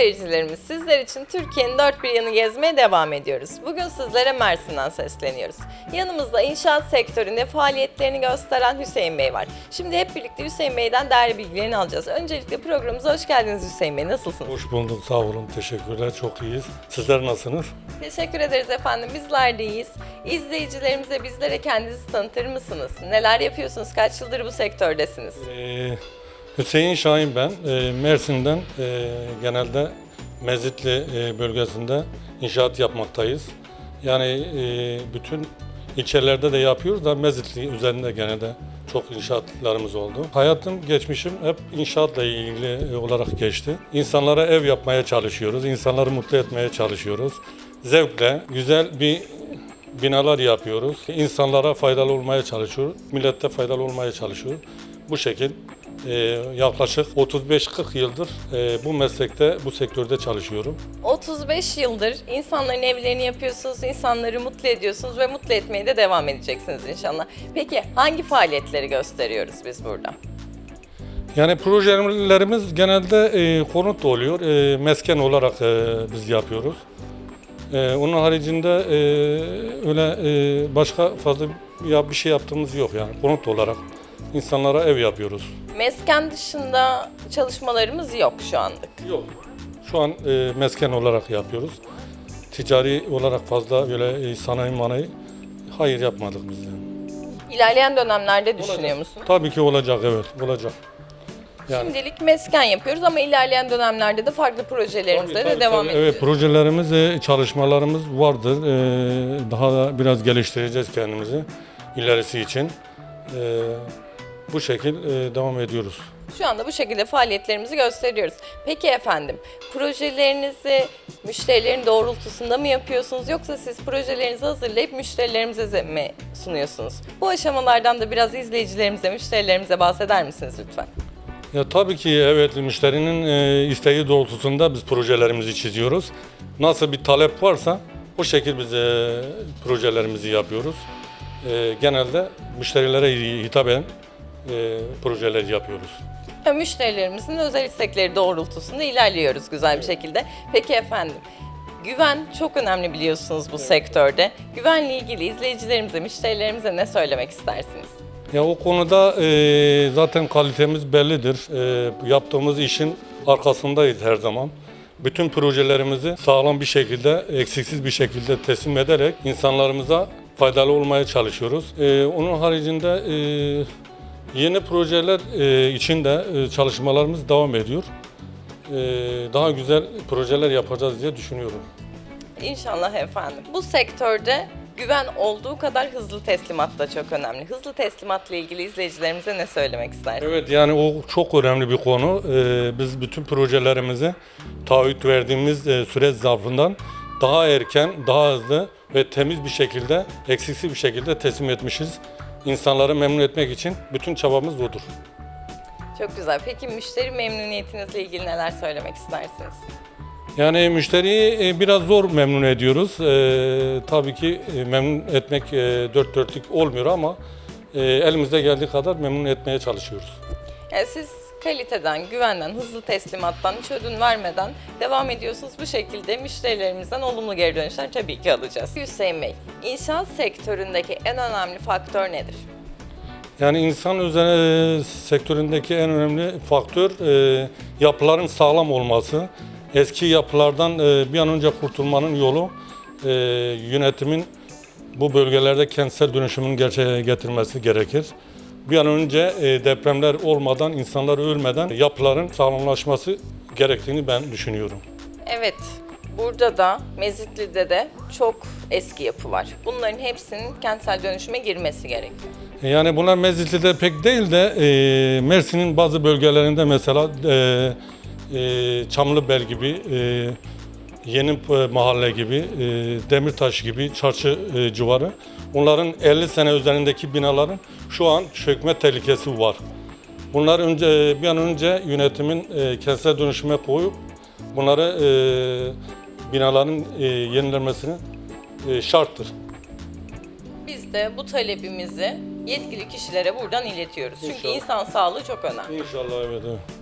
Seyircilerimiz, sizler için Türkiye'nin dört bir yanı gezmeye devam ediyoruz. Bugün sizlere Mersin'den sesleniyoruz. Yanımızda inşaat sektöründe faaliyetlerini gösteren Hüseyin Bey var. Şimdi hep birlikte Hüseyin Bey'den değerli bilgilerini alacağız. Öncelikle programımıza hoş geldiniz Hüseyin Bey. Nasılsınız? Hoş bulduk, sağ olun, teşekkürler, çok iyiyiz. Sizler nasılsınız? Teşekkür ederiz efendim. Bizler de iyiyiz. İzleyicilerimize bizlere kendinizi tanıtır mısınız? Neler yapıyorsunuz? Kaç yıldır bu sektördesiniz? Ee, Hüseyin Şahin ben, Ee, Mersin'den e, genelde Mezitli e, bölgesinde inşaat yapmaktayız. Yani e, bütün ilçelerde de yapıyoruz da Mezitli üzerinde genelde çok inşaatlarımız oldu. Hayatım, geçmişim hep inşaatla ilgili olarak geçti. İnsanlara ev yapmaya çalışıyoruz, insanları mutlu etmeye çalışıyoruz. Zevkle, güzel bir binalar yapıyoruz. İnsanlara faydalı olmaya çalışıyoruz. Millete faydalı olmaya çalışıyoruz. Bu şekil e, yaklaşık 35-40 yıldır e, bu meslekte, bu sektörde çalışıyorum. 35 yıldır insanların evlerini yapıyorsunuz, insanları mutlu ediyorsunuz ve mutlu etmeye de devam edeceksiniz inşallah. Peki hangi faaliyetleri gösteriyoruz biz burada? Yani projelerimiz genelde e, konut oluyor. E, mesken olarak e, biz yapıyoruz. E, onun haricinde e, öyle e, başka fazla ya bir şey yaptığımız yok yani konut olarak insanlara ev yapıyoruz. Mesken dışında çalışmalarımız yok şu anlık. Yok. Şu an e, mesken olarak yapıyoruz. Ticari olarak fazla böyle e, sanayi manayi hayır yapmadık biz. de. İlerleyen dönemlerde düşünüyor musunuz? Tabii ki olacak evet olacak. Yani Şimdilik mesken yapıyoruz ama ilerleyen dönemlerde de farklı projelerimizle Tabii, de devam tabii. edeceğiz. Evet projelerimiz, e, çalışmalarımız vardır. E, Daha da biraz geliştireceğiz kendimizi ilerisi için. E, Bu şekil e, devam ediyoruz. Şu anda bu şekilde faaliyetlerimizi gösteriyoruz. Peki efendim, projelerinizi müşterilerin doğrultusunda mı yapıyorsunuz yoksa siz projelerinizi hazırlayıp müşterilerimize mi sunuyorsunuz? Bu aşamalardan da biraz izleyicilerimize, müşterilerimize bahseder misiniz lütfen? Ya tabii ki evet müşterinin e, isteği doğrultusunda biz projelerimizi çiziyoruz. Nasıl bir talep varsa o şekil biz e, projelerimizi yapıyoruz. E, genelde müşterilere hitap eden e, projeler yapıyoruz. Ya, Müşterilerimizin özel istekleri doğrultusunda ilerliyoruz güzel bir şekilde. Peki efendim, güven çok önemli biliyorsunuz bu sektörde. Güvenle ilgili izleyicilerimize, müşterilerimize ne söylemek istersiniz? Ya o konuda e, zaten kalitemiz bellidir. E, yaptığımız işin arkasındayız her zaman. Bütün projelerimizi sağlam bir şekilde, eksiksiz bir şekilde teslim ederek insanlarımıza faydalı olmaya çalışıyoruz. E, onun haricinde e, yeni projeler e, için de e, çalışmalarımız devam ediyor. E, daha güzel projeler yapacağız diye düşünüyorum. İnşallah efendim. Bu sektörde güven olduğu kadar hızlı teslimat da çok önemli. Hızlı teslimatla ilgili izleyicilerimize ne söylemek istersiniz? Evet yani o çok önemli bir konu. Ee, biz bütün projelerimizi taahhüt verdiğimiz e, süreç zarfından daha erken, daha hızlı ve temiz bir şekilde, eksiksiz bir şekilde teslim etmişiz. İnsanları memnun etmek için bütün çabamız budur. Çok güzel. Peki müşteri memnuniyetinizle ilgili neler söylemek istersiniz? Yani müşteriyi e, biraz zor memnun ediyoruz. Ee, tabii ki e, memnun etmek e, dört dörtlük olmuyor ama e, elimizde geldiği kadar memnun etmeye çalışıyoruz. Yani siz kaliteden, güvenden, hızlı teslimattan, hiç ödün vermeden devam ediyorsunuz. Bu şekilde müşterilerimizden olumlu geri dönüşler tabii ki alacağız. Hüseyin Bey, inşaat sektöründeki en önemli faktör nedir? Yani insan üzerine sektöründeki en önemli faktör e, yapıların sağlam olması. Eski yapılardan e, bir an önce kurtulmanın yolu e, yönetimin bu bölgelerde kentsel dönüşümün gerçeğe getirmesi gerekir. Bir an önce e, depremler olmadan, insanlar ölmeden yapıların sağlamlaşması gerektiğini ben düşünüyorum. Evet, burada da Mezitli'de de çok eski yapı var. Bunların hepsinin kentsel dönüşüme girmesi gerekiyor. Yani bunlar Mezitli'de pek değil de e, Mersin'in bazı bölgelerinde mesela e, e, Çamlıbel gibi, e, Yeni e, Mahalle gibi, e, Demirtaş gibi, Çarşı e, civarı. Onların 50 sene üzerindeki binaların şu an çökme tehlikesi var. Bunlar önce bir an önce yönetimin kentsel dönüşüme koyup bunları binaların yenilenmesini şarttır. Biz de bu talebimizi yetkili kişilere buradan iletiyoruz. Çünkü İnşallah. insan sağlığı çok önemli. İnşallah evet. evet.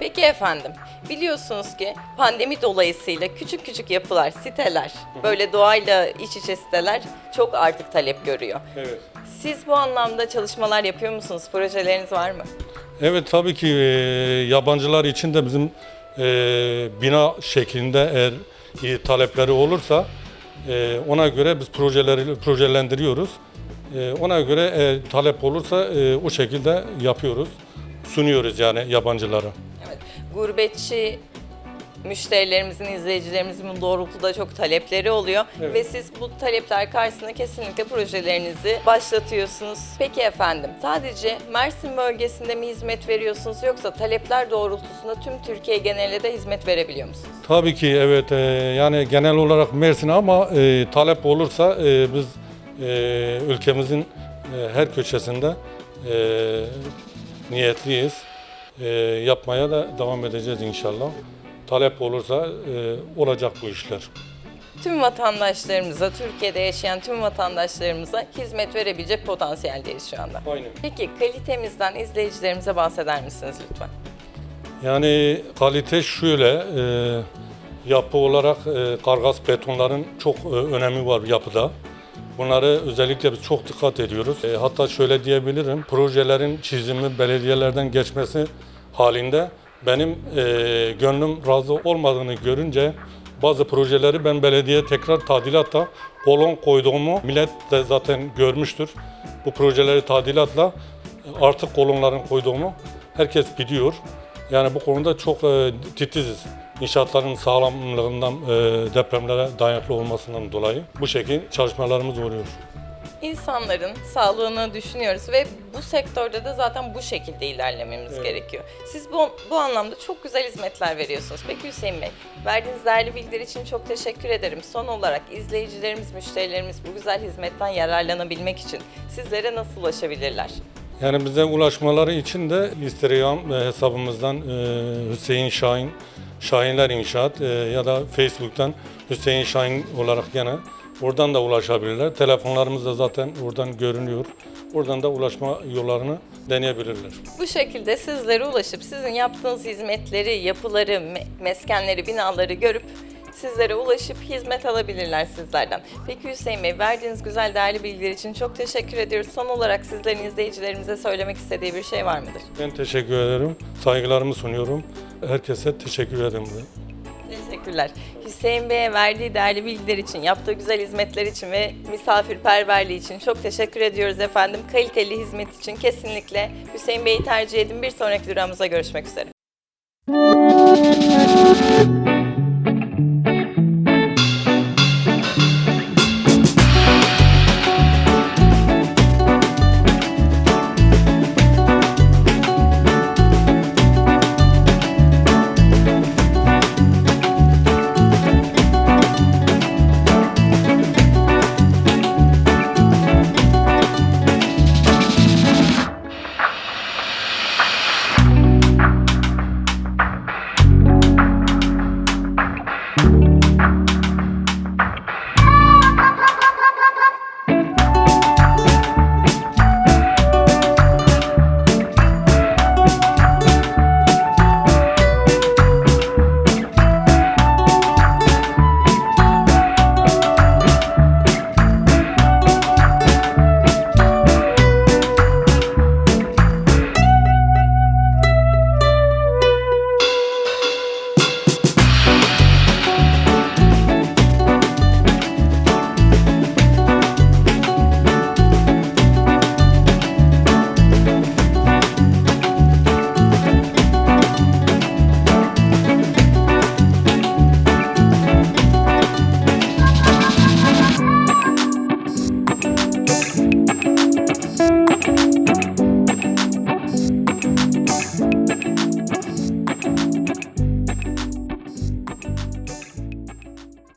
Peki efendim, biliyorsunuz ki pandemi dolayısıyla küçük küçük yapılar, siteler, böyle doğayla iç içe siteler çok artık talep görüyor. Evet. Siz bu anlamda çalışmalar yapıyor musunuz? Projeleriniz var mı? Evet tabii ki e, yabancılar için de bizim e, bina şeklinde eğer iyi talepleri olursa e, ona göre biz projeleri projelendiriyoruz. E, ona göre eğer talep olursa e, o şekilde yapıyoruz. Sunuyoruz yani yabancılara. Gurbetçi müşterilerimizin, izleyicilerimizin bu doğrultuda çok talepleri oluyor Evet. ve siz bu talepler karşısında kesinlikle projelerinizi başlatıyorsunuz. Peki efendim, sadece Mersin bölgesinde mi hizmet veriyorsunuz yoksa talepler doğrultusunda tüm Türkiye genelinde de hizmet verebiliyor musunuz? Tabii ki evet e, yani genel olarak Mersin ama e, talep olursa e, biz e, ülkemizin e, her köşesinde e, niyetliyiz. E, yapmaya da devam edeceğiz inşallah. Talep olursa e, olacak bu işler. Tüm vatandaşlarımıza, Türkiye'de yaşayan tüm vatandaşlarımıza hizmet verebilecek potansiyeldeyiz şu anda. Aynen. Peki kalitemizden izleyicilerimize bahseder misiniz lütfen? Yani kalite şöyle, e, yapı olarak e, kargas betonların çok e, önemi var yapıda. Bunları özellikle biz çok dikkat ediyoruz. E, hatta şöyle diyebilirim, projelerin çizimi belediyelerden geçmesi halinde benim e, gönlüm razı olmadığını görünce bazı projeleri ben belediye tekrar tadilatla kolon koyduğumu millet de zaten görmüştür. Bu projeleri tadilatla artık kolonların koyduğumu herkes biliyor. Yani bu konuda çok e, titiziz. İnşaatların sağlamlığından, e, depremlere dayanıklı olmasından dolayı bu şekilde çalışmalarımız oluyor. İnsanların sağlığını düşünüyoruz ve bu sektörde de zaten bu şekilde ilerlememiz Evet. gerekiyor. Siz bu, bu anlamda çok güzel hizmetler veriyorsunuz. Peki Hüseyin Bey, verdiğiniz değerli bilgiler için çok teşekkür ederim. Son olarak izleyicilerimiz, müşterilerimiz bu güzel hizmetten yararlanabilmek için sizlere nasıl ulaşabilirler? Yani bize ulaşmaları için de Instagram e, hesabımızdan e, Hüseyin Şahin, Şahinler İnşaat e, ya da Facebook'tan Hüseyin Şahin olarak gene oradan da ulaşabilirler. Telefonlarımız da zaten oradan görünüyor. Oradan da ulaşma yollarını deneyebilirler. Bu şekilde sizlere ulaşıp sizin yaptığınız hizmetleri, yapıları, me- meskenleri, binaları görüp sizlere ulaşıp hizmet alabilirler sizlerden. Peki Hüseyin Bey, verdiğiniz güzel değerli bilgiler için çok teşekkür ediyoruz. Son olarak sizlerin izleyicilerimize söylemek istediği bir şey var mıdır? Ben teşekkür ederim. Saygılarımı sunuyorum. Herkese teşekkür ederim. Teşekkürler. Hüseyin Bey'e verdiği değerli bilgiler için, yaptığı güzel hizmetler için ve misafirperverliği için çok teşekkür ediyoruz efendim. Kaliteli hizmet için kesinlikle Hüseyin Bey'i tercih edin. Bir sonraki durağımıza görüşmek üzere.